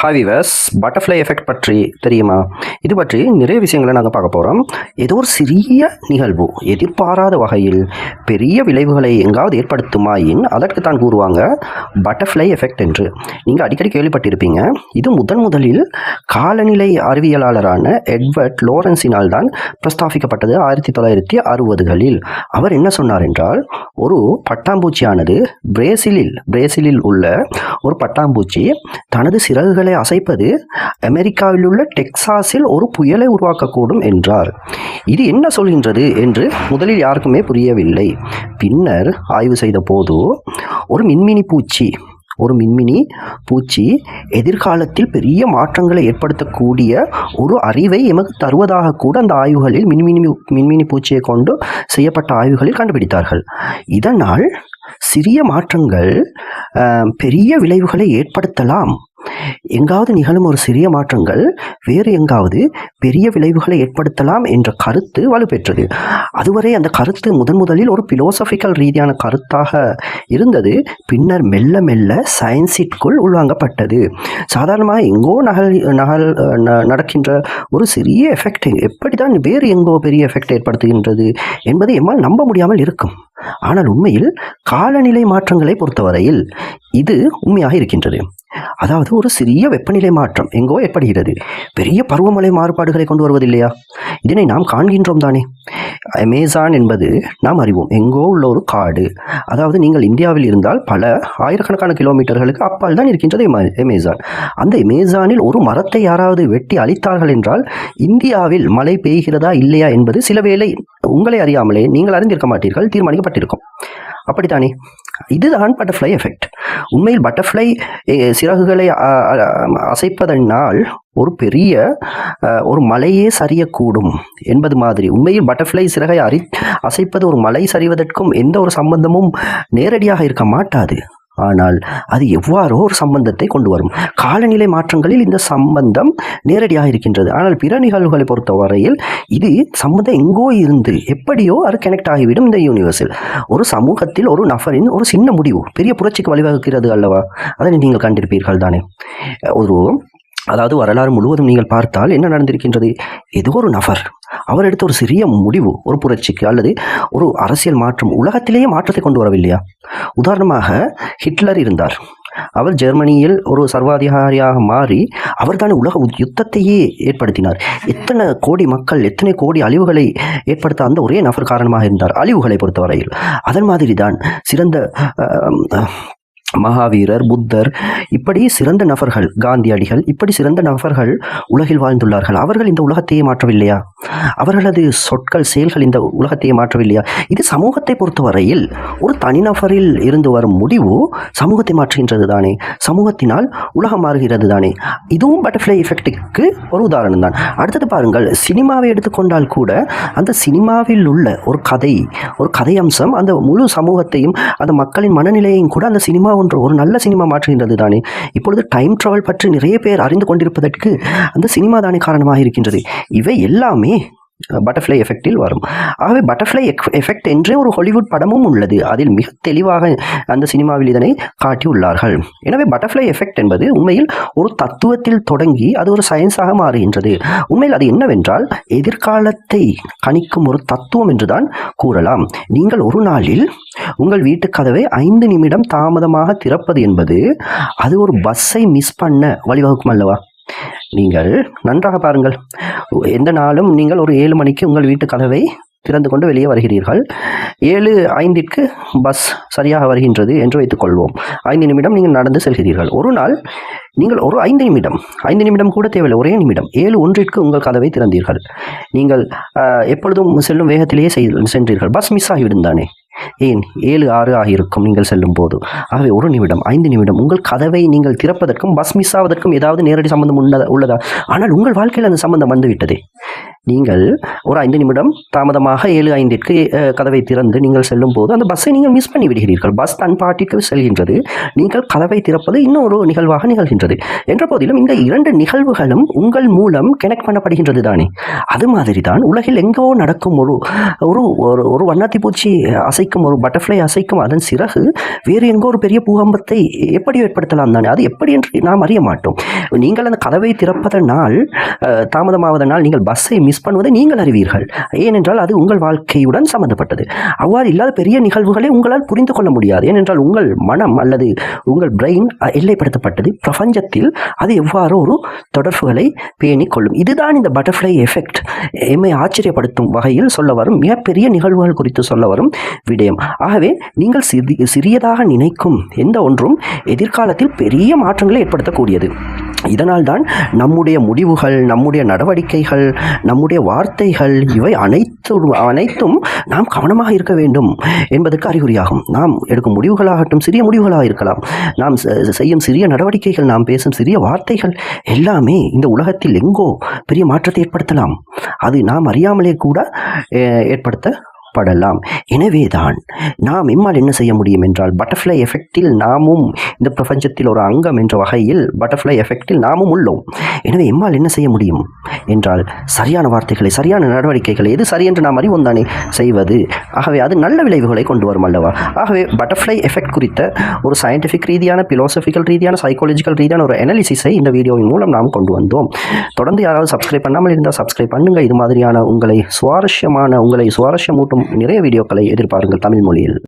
ஹாவிவர்ஸ் butterfly effect பற்றி தெரியுமா? இது பற்றி நிறைய விஷயங்களை நாங்கள் பார்க்க போகிறோம் ஏதோ ஒரு சிறிய நிகழ்வு எதிர்பாராத வகையில் பெரிய விளைவுகளை எங்காவது ஏற்படுத்துமாயின் அதற்கு தான் கூறுவாங்க பட்டர்ஃப்ளை எஃபெக்ட் என்று. நீங்கள் அடிக்கடி கேள்விப்பட்டிருப்பீங்க. இது முதன் முதலில் காலநிலை அறிவியலாளரான எட்வர்ட் லோரன்ஸினால் தான் பிரஸ்தாபிக்கப்பட்டது ஆயிரத்தி தொள்ளாயிரத்தி அறுபதுகளில். அவர் என்ன சொன்னார் என்றால் ஒரு பட்டாம்பூச்சியானது பிரேசிலில் பிரேசிலில் உள்ள ஒரு பட்டாம்பூச்சி தனது படகுகளை அசைப்பது அமெரிக்காவில் உள்ள டெக்சாஸில் ஒரு புயலை உருவாக்கக்கூடும் என்றார். இது என்ன சொல்கின்றது என்று முதலில் யாருக்குமே புரியவில்லை. பின்னர் ஆய்வு செய்த போது ஒரு மின்மினி பூச்சி ஒரு மின்மினி பூச்சி எதிர்காலத்தில் பெரிய மாற்றங்களை ஏற்படுத்தக்கூடிய ஒரு அறிவை எமக்கு தருவதாக கூட அந்த ஆய்வுகளில் மின்மினி மின்மினி பூச்சியை கொண்டு செய்யப்பட்ட ஆய்வுகளில் கண்டுபிடித்தார்கள். இதனால் சிறிய மாற்றங்கள் பெரிய விளைவுகளை ஏற்படுத்தலாம். எங்காவது நிகழும் ஒரு சிறிய மாற்றங்கள் வேறு எங்காவது பெரிய விளைவுகளை ஏற்படுத்தலாம் என்ற கருத்து வலுப்பெற்றது. அதுவரை அந்த கருத்து முதன் முதலில் ஒரு பிலோசபிக்கல் ரீதியான கருத்தாக இருந்தது. பின்னர் மெல்ல மெல்ல சயின்ஸிற்குள் உள்வாங்கப்பட்டது. சாதாரணமாக எங்கோ நகல் நகல் நடக்கின்ற ஒரு சிறிய எஃபெக்ட் எப்படி தான் வேறு எங்கோ பெரிய எஃபெக்ட் ஏற்படுத்துகின்றது என்பதை எம்மால் நம்ப முடியாமல் இருக்கும். ஆனால் உண்மையில் காலநிலை மாற்றங்களை பொறுத்தவரையில் இது உண்மையாக இருக்கின்றது. அதாவது ஒரு சிறிய வெப்பநிலை மாற்றம் எங்கோ ஏற்படுகிறது. பெரிய பருவமழை மாறுபாடுகளை கொண்டு வருவதில்லையா? இதனை நாம் காண்கின்றோம் தானே. அமேசான் என்பது நாம் அறிவோம். எங்கோ உள்ள ஒரு காடு. அதாவது நீங்கள் இந்தியாவில் இருந்தால் பல ஆயிரக்கணக்கான கிலோமீட்டர்களுக்கு அப்பால் தான் இருக்கின்றது அமேசான். அந்த அமேசானில் ஒரு மரத்தை யாராவது வெட்டி அழித்தார்கள் என்றால் இந்தியாவில் மழை பெய்கிறதா இல்லையா என்பது சில வேளை உங்களை அறியாமலே நீங்கள் அறிந்திருக்க மாட்டீர்கள் தீர்மானிக்கப்பட்டிருக்கும். அப்படித்தானே? இதுதான் பட்டர்ஃப்ளை எஃபெக்ட் உண்மையில் பட்டர்ஃப்ளை சிறகுகளை அசைப்பதனால் ஒரு பெரிய ஒரு மலையே சரியக்கூடும் என்பது மாதிரி. உண்மையில் பட்டர்ஃப்ளை சிறகை அரி அசைப்பது ஒரு மலை சரிவதற்கும் எந்த ஒரு சம்பந்தமும் நேரடியாக இருக்க மாட்டாது. ஆனால் அது எவ்வாறோ ஒரு சம்பந்தத்தை கொண்டு வரும். காலநிலை மாற்றங்களில் இந்த சம்பந்தம் நேரடியாக இருக்கின்றது. ஆனால் பிற நிகழ்வுகளை பொறுத்தவரையில் இது சம்பந்தம் எங்கோ இருந்து எப்படியோ அது கனெக்ட் ஆகிவிடும் இந்த யூனிவர்ஸில் ஒரு சமூகத்தில் ஒரு நபரின் ஒரு சின்ன முடிவு பெரிய புரட்சிக்கு வழிவகுக்கிறது அல்லவா? அதனை நீங்கள் கண்டிருப்பீர்கள் தானே ஒரு அதாவது வரலாறு முழுவதும் நீங்கள் பார்த்தால் என்ன நடந்திருக்கின்றது? ஏதோ ஒரு நபர் அவர் எடுத்த ஒரு சிறிய முடிவு ஒரு புரட்சிக்கு அல்லது ஒரு அரசியல் மாற்றம் உலகத்திலேயே மாற்றத்தை கொண்டு வரவில்லையா? உதாரணமாக ஹிட்லர் இருந்தார். அவர் ஜெர்மனியில் ஒரு சர்வாதிகாரியாக மாறி அவர்தான் உலக உத்- யுத்தத்தையே ஏற்படுத்தினார். எத்தனை கோடி மக்கள் எத்தனை கோடி அழிவுகளை ஏற்படுத்த அந்த ஒரே நபர் காரணமாக இருந்தார் அழிவுகளை பொறுத்தவரையில். அதன் மாதிரி தான் சிறந்த மகாவீரர் புத்தர் இப்படி சிறந்த நபர்கள் காந்தியடிகள் இப்படி சிறந்த நபர்கள் உலகில் வாழ்ந்துள்ளார்கள். அவர்கள் இந்த உலகத்தையே மாற்றவில்லையா? அவர்களது சொற்கள் செயல்கள் இந்த உலகத்தையே மாற்றவில்லையா? இது சமூகத்தை பொறுத்தவரையில் ஒரு தனிநபரில் இருந்து வரும் முடிவு சமூகத்தை மாற்றுகின்றது தானே சமூகத்தினால் உலகம் மாறுகிறது தானே இதுவும் பட்டர்ஃப்ளை எஃபெக்ட்டுக்கு ஒரு உதாரணம் தான் அடுத்தது பாருங்கள் சினிமாவை எடுத்துக்கொண்டால் கூட அந்த சினிமாவில் உள்ள ஒரு கதை ஒரு கதை அம்சம் அந்த முழு சமூகத்தையும் அந்த மக்களின் மனநிலையையும் கூட அந்த சினிமா ஒன்று ஒரு நல்ல சினிமா மாற்றுகின்றது தானே. இப்பொழுது டைம் ட்ராவல் பற்றி நிறைய பேர் அறிந்து கொண்டிருப்பதற்கு அந்த சினிமா தானே காரணமாக இருக்கின்றது. இவை எல்லாமே பட்டர்ஃப்ளை எஃபெக்டில் வரும். ஆகவே பட்டர்ஃப்ளை எஃபெக்ட் என்றே ஒரு ஹாலிவுட் படமும் உள்ளது. அதில் மிக தெளிவாக அந்த சினிமாவில் இதனை காட்டியுள்ளார்கள். எனவே பட்டர்ஃப்ளை எஃபெக்ட் என்பது உண்மையில் ஒரு தத்துவத்தில் தொடங்கி அது ஒரு சயின்ஸாக மாறுகின்றது. உண்மையில் அது என்னவென்றால் எதிர்காலத்தை கணிக்கும் ஒரு தத்துவம் என்றுதான் கூறலாம். நீங்கள் ஒரு நாளில் உங்கள் வீட்டு கதவை ஐந்து நிமிடம் தாமதமாக திறப்பது என்பது அது ஒரு பஸ்ஸை மிஸ் பண்ண வழிவகுக்கும் அல்லவா? நீங்கள் நன்றாக பாருங்கள். எந்த நாளும் நீங்கள் ஒரு ஏழு மணிக்கு உங்கள் வீட்டு கதவை திறந்து கொண்டு வெளியே வருகிறீர்கள். ஏழு ஐந்திற்கு பஸ் சரியாக வருகின்றது என்று வைத்துக்கொள்வோம் ஐந்து நிமிடம் நீங்கள் நடந்து செல்கிறீர்கள். ஒரு நாள் நீங்கள் ஒரு ஐந்து நிமிடம் ஐந்து நிமிடம் கூட தேவையில்லை ஒரே நிமிடம் ஏழு ஒன்றிற்கு உங்கள் கதவை திறந்தீர்கள். நீங்கள் எப்பொழுதும் செல்லும் வேகத்திலேயே செய்- சென்றீர்கள். பஸ் மிஸ் ஆகிவிடும் தானே. ஏன்? ஏழு ஆறு ஆகியிருக்கும் நீங்கள் செல்லும் போது ஆகவே ஒரு நிமிடம் ஐந்து நிமிடம் உங்கள் கதவை நீங்கள் திறப்பதற்கும் பஸ் மிஸ் ஆவதற்கும் ஏதாவது நேரடி சம்பந்தம் உள்ளதா உள்ளதா? ஆனால் உங்கள் வாழ்க்கையில் அந்த சம்பந்தம் வந்துவிட்டது. நீங்கள் ஒரு ஐந்து நிமிடம் தாமதமாக ஏழு ஐந்திற்கு கதவை திறந்து நீங்கள் செல்லும் போது அந்த பஸ்ஸை நீங்கள் மிஸ் பண்ணி விடுகிறீர்கள் பஸ் தன் பாட்டிற்கு செல்கின்றது. நீங்கள் கதவை திறப்பது இன்னொரு நிகழ்வாக நிகழ்கின்றது. என்ற போதிலும் இந்த இரண்டு நிகழ்வுகளும் உங்கள் மூலம் கனெக்ட் பண்ணப்படுகின்றது தானே. அது மாதிரி தான் உலகில் எங்கோ நடக்கும் ஒரு ஒரு ஒரு ஒரு வண்ணாத்தி பூச்சி அசைக்கும் ஒரு பட்டர்ஃப்ளை அசைக்கும் அதன் சிறகு வேறு எங்கோ ஒரு பெரிய பூகம்பத்தை எப்படி ஏற்படுத்தலாம் தானே. அது எப்படி என்று நாம் அறிய மாட்டோம். நீங்கள் அந்த கதவை திறப்பதனால் தாமதமாவதனால் நீங்கள் பஸ்ஸை மிஸ் பண்ணுவதை நீங்கள் அறிவீர்கள். ஏனென்றால் அது உங்கள் வாழ்க்கையுடன் சம்பந்தப்பட்டது. அவ்வாறு இல்லாத பெரிய நிகழ்வுகளை உங்களால் புரிந்து கொள்ள முடியாது. ஏனென்றால் உங்கள் மனம் அல்லது உங்கள் பிரெயின் எல்லைப்படுத்தப்பட்டது. பிரபஞ்சத்தில் அது எவ்வாறு ஒரு தொடர்புகளை பேணிக்கொள்ளும். இதுதான் இந்த பட்டர்ஃப்ளை எஃபெக்ட் எம்மை ஆச்சரியப்படுத்தும் வகையில் சொல்ல வரும். மிகப்பெரிய நிகழ்வுகள் குறித்து சொல்ல வரும் விடயம். ஆகவே நீங்கள் சிறி சிறியதாக நினைக்கும் எந்த ஒன்றும் எதிர்காலத்தில் பெரிய மாற்றங்களை ஏற்படுத்தக்கூடியது. இதனால் தான் நம்முடைய முடிவுகள் நம்முடைய நடவடிக்கைகள் நம்முடைய வார்த்தைகள் இவை அனைத்து அனைத்தும் நாம் கவனமாக இருக்க வேண்டும் என்பதற்கு அறிகுறியாகும். நாம் எடுக்கும் முடிவுகளாகட்டும் சிறிய முடிவுகளாக இருக்கலாம். நாம் செ- செய்யும் சிறிய நடவடிக்கைகள் நாம் பேசும் சிறிய வார்த்தைகள் எல்லாமே இந்த உலகத்தில் எங்கோ பெரிய மாற்றத்தை ஏற்படுத்தலாம். அது நாம் அறியாமலே கூட ஏற்படுத்த ஏற்படலாம் எனவேதான் நாம் இம்மால் என்ன செய்ய முடியும் என்றால் பட்டர்ஃப்ளை எஃபெக்டில் நாமும் இந்த பிரபஞ்சத்தில் ஒரு அங்கம் என்ற வகையில் பட்டர்ஃப்ளை எஃபெக்டில் நாமும் உள்ளோம். எனவே எம்மால் என்ன செய்ய முடியும்? என்றால் சரியான வார்த்தைகளை சரியான நடவடிக்கைகளை எது சரி என்று நாம் அறிவோம் தானே? செய்வது. ஆகவே அது நல்ல விளைவுகளை கொண்டு வரும் அல்லவா? ஆகவே பட்டர்ஃப்ளை எஃபெக்ட் குறித்த ஒரு சயின்டிஃபிக் ரீதியான பிலோசபிக்கல் ரீதியான சைக்காலஜிக்கல் ரீதியான ஒரு அனாலிசிஸை இந்த வீடியோவின் மூலம் நாம் கொண்டு வந்தோம். தொடர்ந்து யாராவது சப்ஸ்கிரைப் பண்ணாமல் இருந்தால் சப்ஸ்கிரைப் பண்ணுங்கள் இது மாதிரியான உங்களை சுவாரஸ்யமான உங்களை சுவாரஸ்யமூட்டும் நிறைய வீடியோக்களை எதிர்பாருங்கள் தமிழ் மொழியில்.